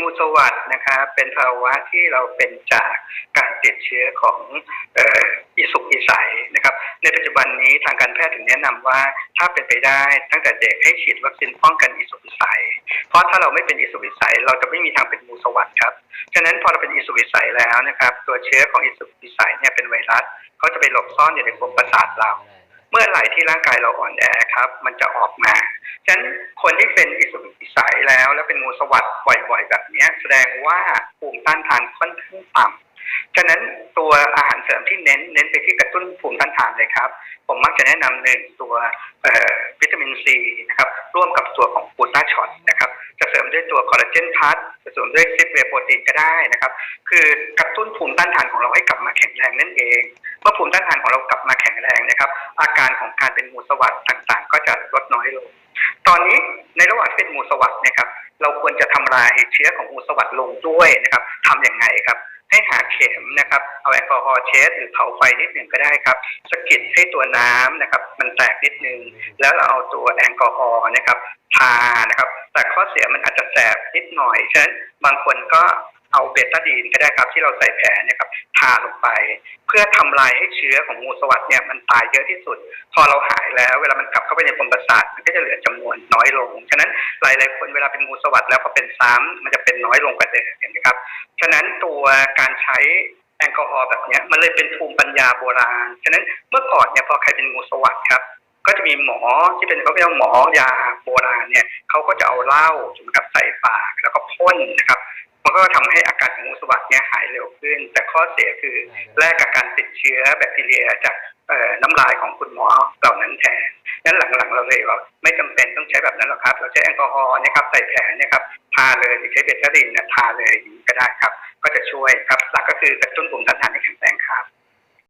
งูสวัสดนะครับเป็นภาวะที่เราเป็นจากการติดเชื้อของอิสุกอิสัยนะครับ ในปัจจุบันนี้ทางการแพทย์ถึงแนะนำว่าถ้าเป็นไปได้ตั้งแต่เด็กให้ฉีดวัคซีนป้องกันอิสุกอิสัย เพราะถ้าเราไม่เป็นอิสุกอิสัย เราจะไม่มีทางเป็นงูสวัสดครับฉะนั้นพอเราเป็นอิสุกอิสัยแล้วนะครับ ตัวเชื้อของอิสุกอิสัยเนี่ยเป็นไวรัสเขาจะไปหลบซ่อนอยู่ในกลมประสาทเรา เมื่อไหร่ที่ร่างกายเราอ่อนแอครับ มันจะออกมา ฉะนั้นคนที่เป็นอิสุกอิสัยแล้ว แล้วเป็นงูสวัสด์บ่อยๆ แบบนี้แสดงว่าภูมิต้านทานค่อนข้างต่ำฉะนั้นตัวอาหารเสริมที่เน้นเน้นไปที่กระตุ้นภูมิต้านทานเลยครับ ผมมักจะแนะนำหนึ่งตัวเอ่อวิตามินซีนะครับร่วมกับตัวของกูต้าช็อตนะครับจะเสริมด้วยตัวคอลลาเจนพัทจะเสริมด้วยซิปเวโปรตีนก็ได้นะครับ คือกระตุ้นภูมิต้านทานของเราให้กลับมาแข็งแรงนั่นเองเมื่อภูมิต้านทานของเรากลับมาแข็งแรงนะครับ อาการของการเป็นงูสวัสด์ต่างๆ ก็จะลดน้อยลง ตอนนี้ในระหว่างที่เป็นงูสวัสด์ เราควรจะทำลายเชื้อของงูสวัสด์ลงด้วยนะครับทำอย่างไงครับ ให้หาเข็มนะครับ เอาแอลกอฮอล์เช็ดหรือเผาไฟนิดหนึ่งก็ได้ครับสกิดให้ตัวน้ำนะครับ มันแตกนิดนึงแล้วเราเอาตัวแอลกอฮอล์นะครับทานะครับ แต่ข้อเสียมันอาจจะแสบนิดหน่อยฉะนั้นบางคนก็ เอาเบตาดีนก็ได้ครับ ที่เราใส่แผลเนะครับทาลงไป เพื่อทำลายให้เชื้อของงูสวัสด์เนี่ยมันตายเยอะที่สุด พอเราหายแล้ว เวลามันกลับเข้าไปในกลมประสาทมันก็จะเหลือจำนวนน้อยลงฉะนั้นหลายๆคนเวลาเป็นงูสวัสด์แล้วพอเป็นซ้ำมันจะเป็นน้อยลงกว่าเดิมเห็นไหมครับฉะนั้นตัวการใช้แอลกอฮอล์แบบนี้มันเลยเป็นภูมิปัญญาโบราณ ฉะนั้นเมื่อก่อนเนี่ยพอใครเป็นงูสวัสด์ครับ ก็จะมีหมอที่เป็นเขาเรียกว่าหมอยาโบราณเนี่ยเขาก็จะเอาเหล้าถูกไหมครับใส่ปากแล้วก็พ่นนะครับ มันก็ทำให้อาการของงูสวัสด์เนี่ยหายเร็วขึ้น แต่ข้อเสียคือแลกกับการติดเชื้อแบคทีเรียจากเอ่อน้ำลายของคุณหมอเหล่านั้นแทนนั้นหลังๆ เราเลยว่าไม่จำเป็นต้องใช้แบบนั้นหรอกครับ เราใช้แอลกอฮอล์นะครับใส่แผลเนะครับทาเลยหรือใช้เบตาดินเนี่ยทาเลยอย่างนี้ก็ได้ครับ ก็จะช่วยครับหลักก็คือกระตุ้นภูมิ